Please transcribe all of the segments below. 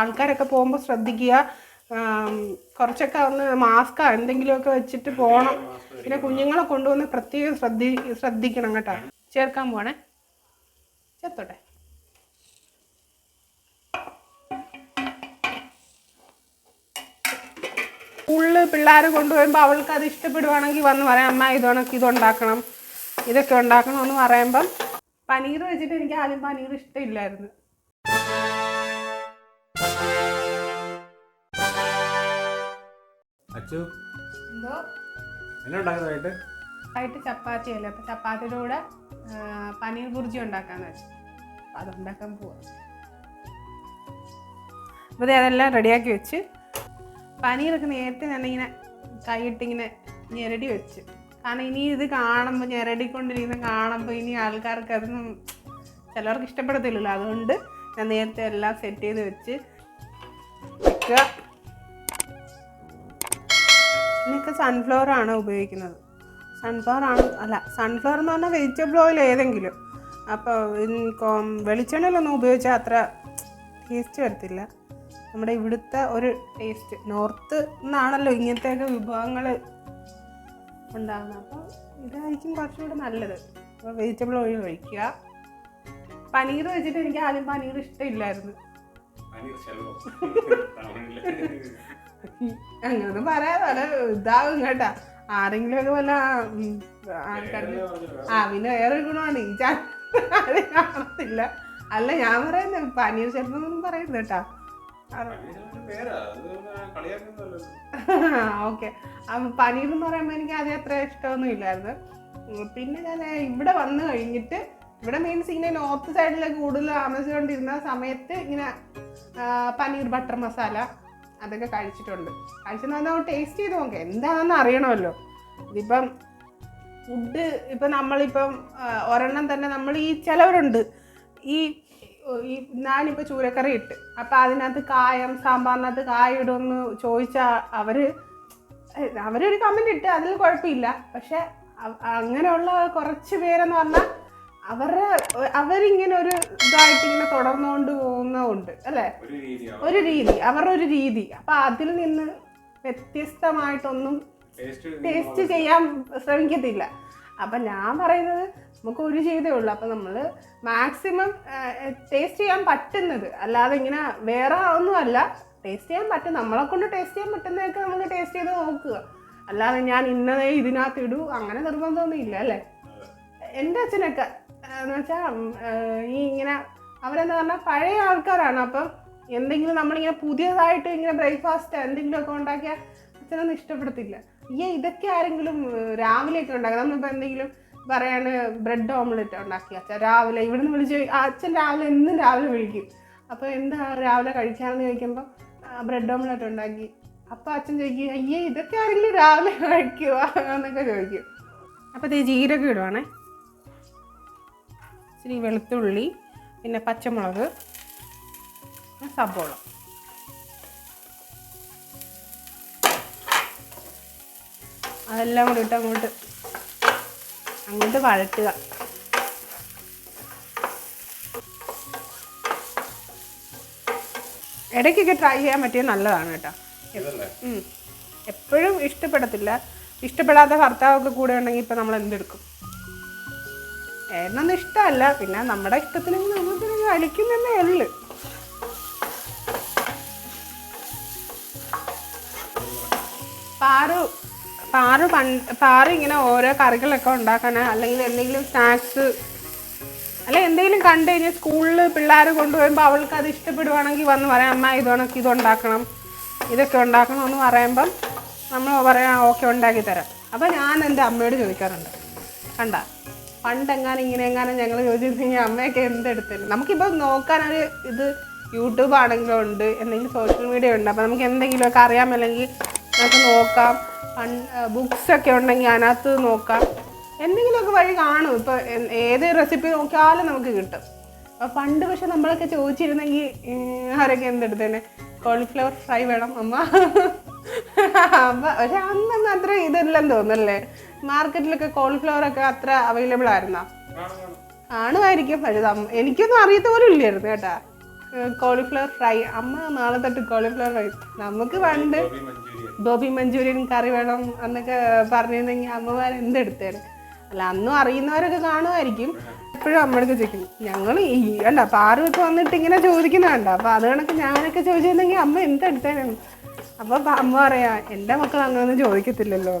ആൾക്കാരൊക്കെ പോകുമ്പോൾ ശ്രദ്ധിക്കുക. കുറച്ചൊക്കെ ഒന്ന് മാസ്കോ എന്തെങ്കിലുമൊക്കെ വെച്ചിട്ട് പോകണം പിന്നെ കുഞ്ഞുങ്ങളെ കൊണ്ടുവന്ന് പ്രത്യേകം ശ്രദ്ധി ശ്രദ്ധിക്കണം കേട്ടോ. ചേർക്കാൻ പോണേ ചേർത്തോട്ടെ. സ്കൂളിൽ പിള്ളേർ കൊണ്ടുപോകുമ്പോൾ അവൾക്ക് അത് ഇഷ്ടപ്പെടുവാണെങ്കിൽ വന്ന് പറയാം അമ്മ ഇതോണക്ക് ഇതുണ്ടാക്കണം. ഇതൊക്കെ ഉണ്ടാക്കണം എന്ന് പറയുമ്പം പനീർ വെച്ചിട്ട് എനിക്ക് ആദ്യം പനീർ ഇഷ്ടമില്ലായിരുന്നു. അച്ചു എന്തോ? എന്നാ ഉണ്ടാക്കുന്നതായിട്ട് ആയിട്ട് ചപ്പാത്തി അല്ലേ? അപ്പൊ ചപ്പാത്തിയുടെ കൂടെ പനീർ ബുർജി ഉണ്ടാക്കാന്ന് വെച്ചു. അപ്പൊ അതുണ്ടാക്കാൻ പോവാം. അപ്പോൾ ദേ അതെല്ലാം റെഡിയാക്കി വെച്ച്. പനീറൊക്കെ നേരത്തെ തന്നെ ഇങ്ങനെ കൈയിട്ടിങ്ങനെ ഞെരടി വെച്ച്. കാരണം ഇനി ഇത് കാണുമ്പോൾ ഞെരടിക്കൊണ്ടിരിക്കുന്ന കാണുമ്പോൾ ഇനി ആൾക്കാർക്ക് അതൊന്നും ചിലവർക്ക് ഇഷ്ടപ്പെടത്തില്ലല്ലോ. അതുകൊണ്ട് ഞാൻ നേരത്തെ എല്ലാം സെറ്റ് ചെയ്ത് വെച്ച് വെക്കുക. ഇതിനൊക്കെ സൺഫ്ലവർ ആണ് ഉപയോഗിക്കുന്നത്. സൺഫ്ലവർ ആണ് അല്ല സൺഫ്ലവർ എന്ന് പറഞ്ഞാൽ വെജിറ്റബിൾ ഓയിൽ ഏതെങ്കിലും. അപ്പോൾ വെളിച്ചെണ്ണയിലൊന്നും ഉപയോഗിച്ചാൽ അത്ര ടേസ്റ്റ് വരത്തില്ല. നമ്മുടെ ഇവിടുത്തെ ഒരു ടേസ്റ്റ് നോർത്ത് നിന്നാണല്ലോ ഇങ്ങനത്തെയൊക്കെ വിഭവങ്ങൾ ഉണ്ടാകുന്നത് അപ്പോൾ ഇതായിരിക്കും കുറച്ചുകൂടെ നല്ലത്. അപ്പോൾ വെജിറ്റബിൾ ഓയിൽ ഒഴിക്കുക. പനീർ വെച്ചിട്ട് എനിക്ക് ആദ്യം പനീർ ഇഷ്ടമില്ലായിരുന്നു. അങ്ങനെ പറയാതെ ഇതാകും കേട്ടാ. ആരെങ്കിലും ഒക്കെ വല്ല ആ പിന്നെ വേറൊരു ഗുണമാണ്. ഈ ചാനൽ കാണത്തില്ല. അല്ല ഞാൻ പറയുന്നത് പനീർ ചേട്ടനൊന്നും പറയുന്നത് കേട്ടാ. ഓക്കെ. പനീർ എന്ന് പറയുമ്പോൾ എനിക്ക് ആദ്യം അത്ര ഇഷ്ടമൊന്നും ഇല്ലായിരുന്നു. പിന്നെ ഞാൻ ഇവിടെ വന്നു കഴിഞ്ഞിട്ട് ഇവിടെ മീൻസ് ഇങ്ങനെ നോർത്ത് സൈഡിലൊക്കെ കൂടുതൽ താമസിച്ചുകൊണ്ടിരുന്ന സമയത്ത് ഇങ്ങനെ പനീർ ബട്ടർ മസാല അതൊക്കെ കഴിച്ചിട്ടുണ്ട്. കഴിച്ചെന്ന് പറഞ്ഞാൽ ടേസ്റ്റ് ചെയ്ത് നോക്കാം. എന്താണെന്ന് അറിയണമല്ലോ. ഇതിപ്പം ഫുഡ് ഇപ്പം നമ്മളിപ്പം ഒരെണ്ണം തന്നെ നമ്മൾ ഈ ചിലവരുണ്ട്. ഈ ഈ ഞാനിപ്പോൾ ചൂരക്കറി ഇട്ട്. അപ്പം അതിനകത്ത് കായം സാമ്പാറിനകത്ത് കായ ഇടുമെന്ന് ചോദിച്ചാൽ അവർ അവരൊരു കമന്റ് ഇട്ട് അതിൽ കുഴപ്പമില്ല. പക്ഷേ അങ്ങനെയുള്ള കുറച്ച് പേരെന്ന് പറഞ്ഞാൽ അവരുടെ അവരിങ്ങനെ ഒരു ഇതായിട്ട് ഇങ്ങനെ തുടർന്നുകൊണ്ട് പോകുന്നുണ്ട് അല്ലേ? ഒരു രീതി അവരുടെ ഒരു രീതി. അപ്പൊ അതിൽ നിന്ന് വ്യത്യസ്തമായിട്ടൊന്നും ടേസ്റ്റ് ടേസ്റ്റ് ചെയ്യാൻ ശ്രമിക്കത്തില്ല. അപ്പൊ ഞാൻ പറയുന്നത് നമുക്ക് ഒരു ചെയ്തേ ഉള്ളൂ. അപ്പം നമ്മൾ മാക്സിമം ടേസ്റ്റ് ചെയ്യാൻ പറ്റുന്നത് അല്ലാതെ ഇങ്ങനെ വേറെ ഒന്നുമല്ല ടേസ്റ്റ് ചെയ്യാൻ പറ്റും. നമ്മളെ കൊണ്ട് ടേസ്റ്റ് ചെയ്യാൻ പറ്റുന്നതൊക്കെ നമുക്ക് ടേസ്റ്റ് ചെയ്ത് നോക്കുക. അല്ലാതെ ഞാൻ ഇന്നതേ ഇതിനകത്ത് ഇടൂ അങ്ങനെ നിർബന്ധമൊന്നും ഇല്ല അല്ലേ എന്റെ അച്ഛനൊക്കെ എന്ന് വെച്ചാൽ ഈ ഇങ്ങനെ അവരെന്താ പറഞ്ഞാൽ പഴയ ആൾക്കാരാണ്. അപ്പം എന്തെങ്കിലും നമ്മളിങ്ങനെ പുതിയതായിട്ട് ഇങ്ങനെ ബ്രേക്ക്ഫാസ്റ്റ് എന്തെങ്കിലുമൊക്കെ ഉണ്ടാക്കിയാൽ അച്ഛനൊന്നും ഇഷ്ടപ്പെടത്തില്ല. ഈ ഇതൊക്കെ ആരെങ്കിലും രാവിലെയൊക്കെ ഉണ്ടാക്കുക നമ്മളിപ്പോൾ എന്തെങ്കിലും പറയാണ് ബ്രെഡ് ഓംലെറ്റ് ഉണ്ടാക്കി. അച്ഛൻ രാവിലെ ഇവിടുന്ന് വിളിച്ച് അച്ഛൻ രാവിലെ എന്നും രാവിലെ വിളിക്കും. അപ്പോൾ എന്താ രാവിലെ കഴിക്കാമെന്ന് ചോദിക്കുമ്പോൾ ബ്രെഡ് ഓംലെറ്റ് ഉണ്ടാക്കി. അപ്പോൾ അച്ഛൻ ചോദിക്കും അയ്യേ ഇതൊക്കെ ആരെങ്കിലും രാവിലെ കഴിക്കുക എന്നൊക്കെ ചോദിക്കും. അപ്പോൾ ഇത് ജീരകം ഇടുവാണേ. ഇച്ചിരി വെളുത്തുള്ളി പിന്നെ പച്ചമുളക് സബോള അതെല്ലാം കൂടി ഇട്ട് അങ്ങോട്ട് അങ്ങോട്ട് വഴറ്റുക. ഇടയ്ക്കൊക്കെ ട്രൈ ചെയ്യാൻ പറ്റിയത് നല്ലതാണ് കേട്ടോ. എപ്പോഴും ഇഷ്ടപ്പെടത്തില്ല. ഇഷ്ടപ്പെടാത്ത ഭർത്താവൊക്കെ കൂടെ ഉണ്ടെങ്കിൽ ഇപ്പം നമ്മൾ എന്തെടുക്കും? എന്നൊന്നും ഇഷ്ടമല്ല. പിന്നെ നമ്മുടെ ഇഷ്ടത്തിന് നമുക്ക് കളിക്കുന്നതേ ഉള്ളു. പാറു പാറു പണ്ട് പാറു ഇങ്ങനെ ഓരോ കറികളൊക്കെ ഉണ്ടാക്കാൻ അല്ലെങ്കിൽ എന്തെങ്കിലും സ്നാക്സ് അല്ലെ എന്തെങ്കിലും കണ്ടു കഴിഞ്ഞാൽ സ്കൂളിൽ പിള്ളേർ കൊണ്ടുപോകുമ്പോൾ അവൾക്ക് അത് ഇഷ്ടപ്പെടുവാണെങ്കിൽ വന്ന് പറയാം അമ്മ ഇതോണക്ക് ഇതുണ്ടാക്കണം ഇതൊക്കെ ഉണ്ടാക്കണം എന്ന് പറയുമ്പം നമ്മൾ പറയാം ഓക്കെ ഉണ്ടാക്കി തരാം. അപ്പോൾ ഞാൻ എന്റെ അമ്മയോട് ചോദിക്കാറുണ്ട്. കണ്ട? പണ്ടെങ്ങാനും ഇങ്ങനെ എങ്ങാനും ഞങ്ങൾ ചോദിച്ചിരുന്നെങ്കിൽ അമ്മയൊക്കെ എന്തെടുത്തില്ല നമുക്കിപ്പോൾ നോക്കാനൊരു ഇത് യൂട്യൂബ് ആണെങ്കിലും ഉണ്ട് എന്തെങ്കിലും സോഷ്യൽ മീഡിയ ഉണ്ട്. അപ്പോൾ നമുക്ക് എന്തെങ്കിലുമൊക്കെ അറിയാമല്ലെങ്കിൽ നമുക്ക് നോക്കാം. ബുക്സ് ഒക്കെ ഉണ്ടെങ്കിൽ അതിനകത്ത് നോക്കാം. എന്തെങ്കിലുമൊക്കെ വഴി കാണും. ഇപ്പോൾ ഏത് റെസിപ്പി നോക്കിയാലും നമുക്ക് കിട്ടും. അപ്പോൾ പണ്ട് പക്ഷെ നമ്മളൊക്കെ ചോദിച്ചിരുന്നെങ്കിൽ ആരൊക്കെ എന്തെടുത്തേനെ? കോളിഫ്ലവർ ഫ്രൈ വേണം അമ്മ. പക്ഷെ അന്നൊന്നും അത്ര ഇതില്ലെന്ന് തോന്നുന്നല്ലേ? മാർക്കറ്റിലൊക്കെ കോളിഫ്ലവർ ഒക്കെ അത്ര അവൈലബിൾ ആയിരുന്നോ? ആണുമായിരിക്കും. പക്ഷെ എനിക്കൊന്നും അറിയത്ത പോലും ഇല്ലായിരുന്നു കേട്ടാ. Cauliflower fry. അമ്മ നാളെ തൊട്ട് കോളിഫ്ലവർ ഫ്രൈ. നമുക്ക് പണ്ട് ഗോപി മഞ്ചൂരിയൻ കറി വേണം എന്നൊക്കെ പറഞ്ഞിരുന്നെങ്കിൽ അമ്മമാർ എന്തെടുത്തേനെ? അല്ല അന്നും അറിയുന്നവരൊക്കെ കാണുമായിരിക്കും. എപ്പോഴും അമ്മയൊക്കെ ചോദിക്കും ഞങ്ങൾ ഈ വേണ്ട പാറുമൊക്കെ വന്നിട്ട് ഇങ്ങനെ ചോദിക്കുന്ന അപ്പൊ അത് കണക്ക് ഞാനൊക്കെ ചോദിച്ചിരുന്നെങ്കിൽ അമ്മ എന്തെടുത്തേനാണ് അപ്പോൾ അമ്മ പറയാ എന്റെ മക്കൾ അങ്ങനൊന്നും ചോദിക്കത്തില്ലല്ലോ.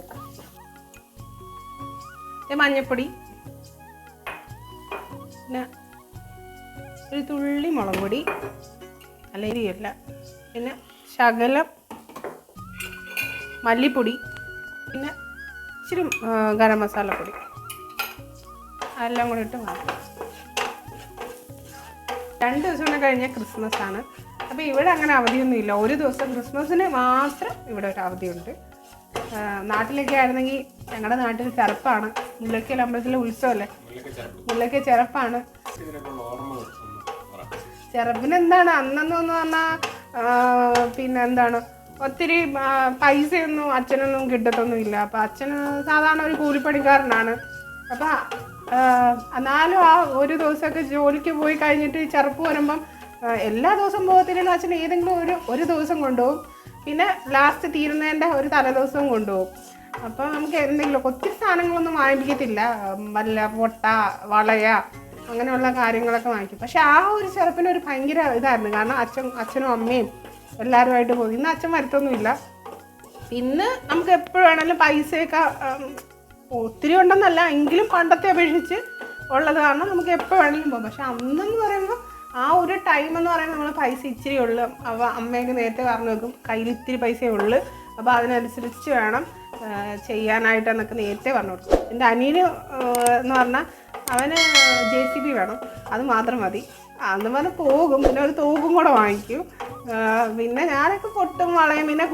മഞ്ഞപ്പൊടി. പിന്നെ ഒരു തുള്ളി മുളക് പൊടി. അല്ല പിന്നെ ശകലം മല്ലിപ്പൊടി. പിന്നെ ഇച്ചിരി ഗരം മസാലപ്പൊടി അതെല്ലാം കൂടി ഇട്ട് രണ്ട് ദിവസം കഴിഞ്ഞാൽ ക്രിസ്മസ് ആണ് അപ്പോൾ ഇവിടെ അങ്ങനെ അവധിയൊന്നുമില്ല ഒരു ദിവസം ക്രിസ്മസിന് മാത്രം ഇവിടെ ഒരു അവധിയുണ്ട്. നാട്ടിലൊക്കെ ആയിരുന്നെങ്കിൽ ഞങ്ങളുടെ നാട്ടിൽ ചെറുപ്പാണ്. മുല്ലക്കൽ അമ്പലത്തിലെ ഉത്സവമല്ലേ മുല്ലക്ക് ചെറുപ്പാണ്. ഇതിനൊക്കെയുള്ള ഓർമ്മകൾ ഒന്ന് ചെറുപ്പിന് എന്താണ് അന്നെന്ന് പറഞ്ഞാൽ പിന്നെ എന്താണ് ഒത്തിരി പൈസയൊന്നും അച്ഛനൊന്നും കിട്ടത്തൊന്നുമില്ല. അപ്പം അച്ഛന് സാധാരണ ഒരു കൂലിപ്പണിക്കാരനാണ്. അപ്പം എന്നാലും ആ ഒരു ദിവസമൊക്കെ ജോലിക്ക് പോയി കഴിഞ്ഞിട്ട് ചെറുപ്പ് വരുമ്പം എല്ലാ ദിവസവും പോകത്തില്ലെന്ന് അച്ഛൻ ഏതെങ്കിലും ഒരു ഒരു ദിവസം കൊണ്ടുപോകും. പിന്നെ ലാസ്റ്റ് തീരുന്നതിന്റെ ഒരു തലേദിവസവും കൊണ്ടുപോകും. അപ്പോൾ നമുക്ക് എന്തെങ്കിലും ഒത്തിരി സാധനങ്ങളൊന്നും വാങ്ങിപ്പിക്കത്തില്ല. വല്ല പൊട്ട വളയ അങ്ങനെയുള്ള കാര്യങ്ങളൊക്കെ വാങ്ങിക്കും. പക്ഷേ ആ ഒരു ചെറുപ്പിന് ഒരു ഭയങ്കര ഇതായിരുന്നു. കാരണം അച്ഛൻ അച്ഛനും അമ്മയും എല്ലാവരുമായിട്ട് പോയി ഇന്ന് അച്ഛൻ വരുത്തൊന്നുമില്ല. പിന്നെ നമുക്ക് എപ്പോഴും വേണമെങ്കിലും പൈസയൊക്കെ ഒത്തിരി ഉണ്ടെന്നല്ല എങ്കിലും പണ്ടത്തെ അപേക്ഷിച്ച് ഉള്ളത് കാരണം നമുക്ക് എപ്പോൾ വേണമെങ്കിലും പോകാം. പക്ഷെ അന്നെന്ന് പറയുമ്പോൾ ആ ഒരു ടൈം എന്ന് പറയുമ്പോൾ നമ്മൾ പൈസ ഇച്ചിരി ഉള്ളു. അപ്പോൾ അമ്മയൊക്കെ നേരത്തെ പറഞ്ഞു വെക്കും കയ്യിൽ ഇത്തിരി പൈസയേ ഉള്ളു. അപ്പോൾ അതിനനുസരിച്ച് വേണം ചെയ്യാനായിട്ട് എന്നൊക്കെ നേരത്തെ പറഞ്ഞു കൊടുക്കും എന്റെ അനിയന് എന്ന് പറഞ്ഞാൽ അവന് ജെ സി ബി വേണം. അത് മാത്രം മതി. അന്ന് പറഞ്ഞ് പോകും. പിന്നെ ഒരു തോക്കും കൂടെ വാങ്ങിക്കും. പിന്നെ ഞാനൊക്കെ പൊട്ടും വളയും. പിന്നെ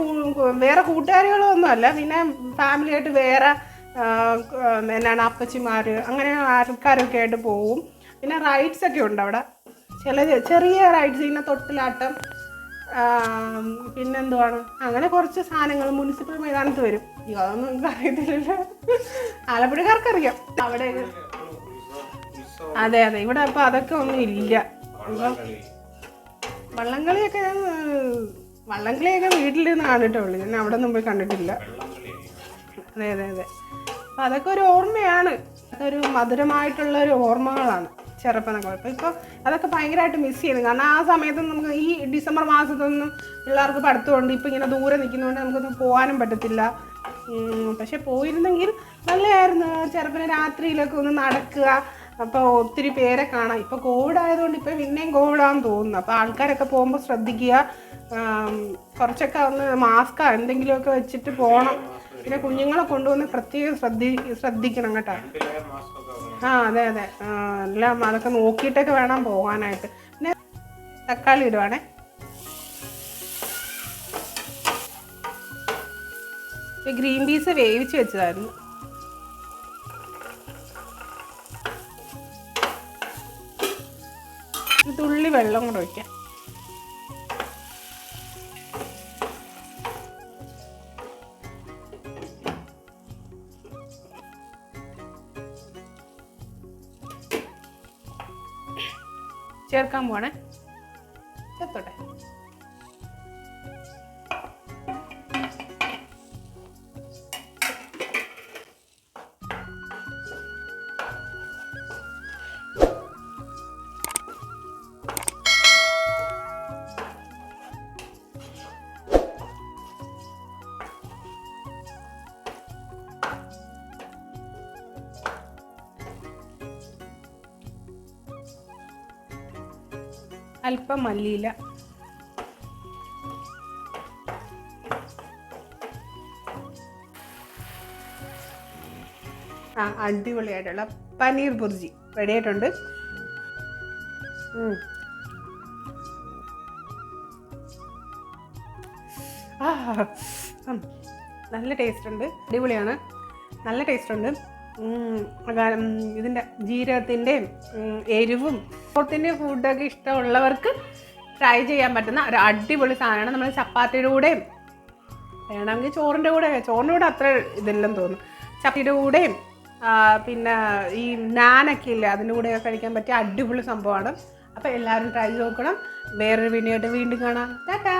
വേറെ കൂട്ടുകാരികളൊന്നും അല്ല. പിന്നെ ഫാമിലിയായിട്ട് വേറെ എന്നാണ് അപ്പച്ചിമാർ അങ്ങനെ ആൾക്കാരൊക്കെ ആയിട്ട് പോവും. പിന്നെ റൈഡ്സ് ഒക്കെ ഉണ്ട് അവിടെ. ചില ചെറിയ റൈഡ്സ് ചെയ്യുന്ന തൊട്ടിലാട്ടം പിന്നെന്തുവാണ്? അങ്ങനെ കുറച്ച് സാധനങ്ങൾ മുനിസിപ്പൽ മൈതാനത്ത് വരും. അതൊന്നും എനിക്ക് അറിയത്തില്ലല്ലോ. ആലപ്പുഴക്കാർക്കറിയാം. അവിടെ അതെ അതെ ഇവിടെ അപ്പൊ അതൊക്കെ ഒന്നും ഇല്ല. വള്ളംകളി വള്ളംകളിയൊക്കെ ഞാൻ വള്ളംകളിയൊക്കെ വീട്ടിൽ നിന്ന് ഞാൻ അവിടെ ഒന്നും പോയി കണ്ടിട്ടില്ല. അതെ അതെ അതെ. അപ്പം അതൊക്കെ ഒരു ഓർമ്മയാണ്. അതൊരു മധുരമായിട്ടുള്ള ഒരു ഓർമ്മകളാണ്. ചെറുപ്പം എന്നൊക്കെ ഇപ്പം ഇപ്പോൾ അതൊക്കെ ഭയങ്കരമായിട്ട് മിസ് ചെയ്യുന്നു. കാരണം ആ സമയത്ത് നമുക്ക് ഈ ഡിസംബർ മാസത്തൊന്നും പിള്ളേർക്ക് പഠിത്തമുണ്ട്. ഇപ്പം ഇങ്ങനെ ദൂരെ നിൽക്കുന്നതുകൊണ്ട് നമുക്കൊന്നും പോകാനും പറ്റത്തില്ല. പക്ഷെ പോയിരുന്നെങ്കിൽ നല്ലതായിരുന്നു. ചെറുപ്പന് രാത്രിയിലൊക്കെ ഒന്ന് നടക്കുക. അപ്പോൾ ഒത്തിരി പേരെ കാണാം. ഇപ്പോൾ കോവിഡ് ആയതുകൊണ്ട് ഇപ്പോൾ പിന്നെയും കോവിഡാന്ന് തോന്നുന്നു. അപ്പോൾ ആൾക്കാരൊക്കെ പോകുമ്പോൾ ശ്രദ്ധിക്കുക. കുറച്ചൊക്കെ ഒന്ന് മാസ്കോ എന്തെങ്കിലുമൊക്കെ വെച്ചിട്ട് പോകണം പിന്നെ കുഞ്ഞുങ്ങളെ കൊണ്ടുവന്ന് പ്രത്യേകം ശ്രദ്ധി ശ്രദ്ധിക്കണം കേട്ടോ. ആ അതെ അതെ. എല്ലാം അതൊക്കെ നോക്കിയിട്ടൊക്കെ വേണം പോകാനായിട്ട് പിന്നെ തക്കാളി ഇടുവാണേ. ഗ്രീൻ പീസ് വേവിച്ച് വെച്ചതായിരുന്നു. തുള്ളി വെള്ളം കൂടെ ഒഴിക്കാം. ചേർക്കാൻ പോണേ അല്പം മല്ലിയില. ആ അടിപൊളിയായിട്ടുള്ള പനീർ ബുർജി. റെഡിയായിട്ടുണ്ട് ആ നല്ല ടേസ്റ്റ് ഉണ്ട് അടിപൊളിയാണ്. നല്ല ടേസ്റ്റ് ഉണ്ട് ഇതിന്റെ ജീരകത്തിന്റെയും എരിവും പുറത്തിന്റെ ഫുഡൊക്കെ ഇഷ്ടമുള്ളവർക്ക് ട്രൈ ചെയ്യാൻ പറ്റുന്ന ഒരു അടിപൊളി സാധനമാണ്. നമ്മൾ ചപ്പാത്തിയുടെ കൂടെയും വേണമെങ്കിൽ ചോറിന്റെ കൂടെ ചോറിന്റെ കൂടെ അത്ര ഇതില്ലെന്ന് തോന്നുന്നു. ചപ്പാത്തിയുടെ കൂടെയും പിന്നെ ഈ നാനൊക്കെ ഇല്ലേ അതിന്റെ കൂടെയൊക്കെ കഴിക്കാൻ പറ്റിയ അടിപൊളി സംഭവമാണ്. അപ്പോൾ എല്ലാവരും ട്രൈ ചെയ്ത് നോക്കണം. വേറൊരു വീഡിയോ ആയിട്ട് വീണ്ടും കാണാം. ടാറ്റാ.